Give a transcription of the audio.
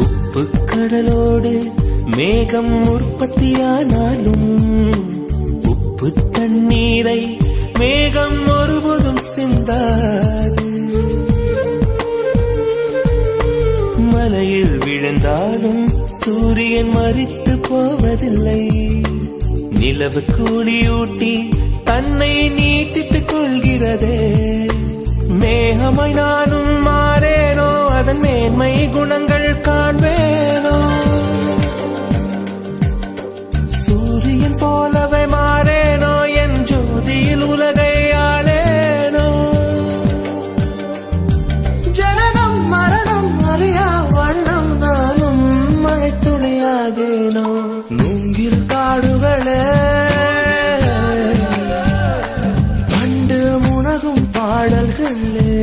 உப்பு கடலோடு மேகம் உற்பத்தியானாலும் உப்பு தண்ணீரை மேகம் ஒருபோதும் சிந்தாது. மலையில் விழுந்தாலும் சூரியன் மறித்து போவதில்லை. நிலவு கூலியூட்டி தன்னை நீட்டித்துக் கொள்கிறதே. மேகமாய் நானும் மாறேனோ அதன் மேன்மை குணங்கள் ನುಂಗಾದೇನೋ ನುಂಗಿಲ್ ಕಾಡುಗಳೇ கண்டு முனகும் பாடல்களே.